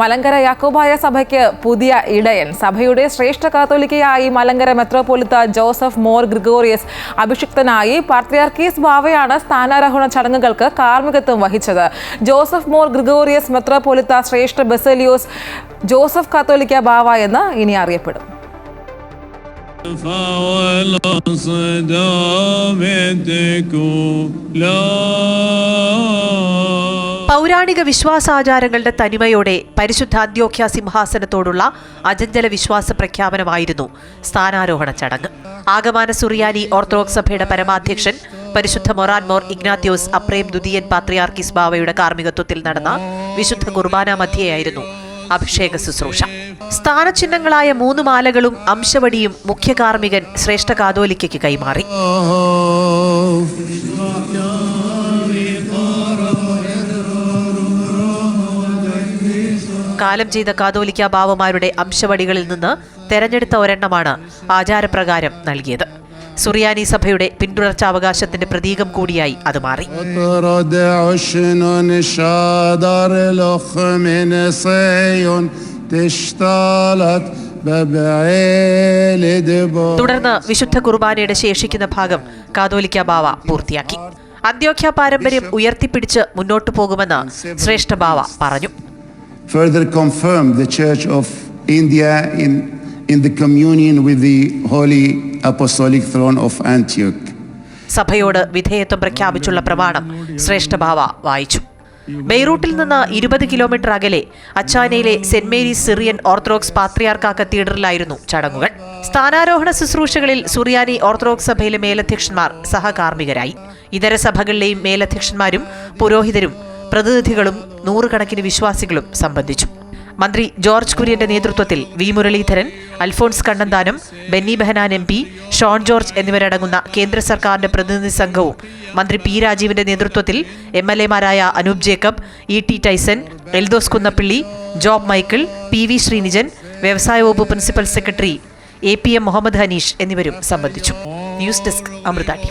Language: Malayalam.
മലങ്കര യാക്കോബായ സഭയ്ക്ക് പുതിയ ഇടയൻ. സഭയുടെ ശ്രേഷ്ഠ കാത്തോലിക്കയായി മലങ്കര മെത്രോപൊലിത്ത ജോസഫ് മോർ ഗ്രിഗോറിയസ് അഭിഷിക്തനായി പാത്രിയാർക്കീസ് ബാവയാണ് സ്ഥാനാരോഹണ ചടങ്ങുകൾക്ക് കാർമ്മികത്വം വഹിച്ചത്. ജോസഫ് മോർ ഗ്രിഗോറിയസ് മെത്രോപൊലിത്ത ശ്രേഷ്ഠ ബെസലിയോസ് ജോസഫ് കാത്തോലിക്ക ബാവ എന്ന് ഇനി അറിയപ്പെടും. പൗരാണിക വിശ്വാസാചാരങ്ങളുടെ തനിമയോടെ പരിശുദ്ധ അന്ത്യോഖ്യ സിംഹാസനത്തോടുള്ള അജഞ്ചല വിശ്വാസ പ്രഖ്യാപനമായിരുന്നു സ്ഥാനാരോഹണ ചടങ്ങ്. ആഗമാന സുറിയാനി ഓർത്തഡോക്സ് സഭയുടെ പരമാധ്യക്ഷൻ പരിശുദ്ധ മൊറാൻ മോർ ഇഗ്നാത്യോസ് അപ്രേം ദുദിയൻ പാത്രിയാർക്കിസ് ബാവയുടെ കാർമ്മികത്വത്തിൽ നടന്ന വിശുദ്ധ കുർബാന മധ്യയായിരുന്നു അഭിഷേക ശുശ്രൂഷ. സ്ഥാനചിഹ്നങ്ങളായ മൂന്ന് മാലകളും അംശവടിയും മുഖ്യ കാർമ്മികൻ ശ്രേഷ്ഠ കാതോലിക്കയ്ക്ക് കൈമാറി. കാലം ചെയ്ത കാതോലിക്ക ബാവമാരുടെ അംശവടികളിൽ നിന്ന് തെരഞ്ഞെടുത്ത ഒരെണ്ണമാണ് ആചാരപ്രകാരം നൽകിയത്. സുറിയാനി സഭയുടെ പിന്തുടർച്ചാവകാശത്തിന്റെ പ്രതീകം കൂടിയായി അത് മാറി. തുടർന്ന് വിശുദ്ധ കുർബാനയുടെ ശേഷിക്കുന്ന ഭാഗം കാതോലിക്ക ബാവ പൂർത്തിയാക്കി. അന്ത്യോഖ്യ പാരമ്പര്യം ഉയർത്തിപ്പിടിച്ച് മുന്നോട്ടു പോകുമെന്ന് ശ്രേഷ്ഠ ബാവ പറഞ്ഞു. Further confirmed the Church of India in, in the communion with the Holy Apostolic Throne of Antioch. സഭയോട് വിധേയത്വം പ്രഖ്യാപിച്ചുള്ള പ്രമാണം ശ്രേഷ്ഠഭാവ വായിച്ചു. ബെയ്റൂട്ടിൽ നിന്ന് ഇരുപത് കിലോമീറ്റർ അകലെ അച്ചാനയിലെ സെന്റ് മേരീസ് സിറിയൻ ഓർത്തഡോക്സ് പാത്രിയാർക്ക കത്തീഡ്രലായിരുന്നു ചടങ്ങുകൾ. സ്ഥാനാരോഹണ ശുശ്രൂഷകളിൽ സുറിയാനി ഓർത്തഡോക്സ് സഭയിലെ മേലധ്യക്ഷന്മാർ സഹകാർമ്മികരായി. ഇതര സഭകളിലെയും മേലധ്യക്ഷന്മാരും പുരോഹിതരും പ്രതിനിധികളും നൂറുകണക്കിന് വിശ്വാസികളും സംബന്ധിച്ചു. മന്ത്രി ജോർജ് കുര്യന്റെ നേതൃത്വത്തിൽ V. Muraleedharan Alphons Kannanthanam Benny Behanan M P Shone George എന്നിവരടങ്ങുന്ന കേന്ദ്ര സർക്കാരിന്റെ പ്രതിനിധി സംഘവും മന്ത്രി പി. രാജീവിന്റെ നേതൃത്വത്തിൽ M. L. എമാരായ Anoop Jacob E. T. Tyson Eldose Kunnappilly Job Michael P. V. Sreenijan വ്യവസായ വകുപ്പ് principal secretary A. P. M. Muhammad Hanish എന്നിവരും സംബന്ധിച്ചു. News desk Amrita T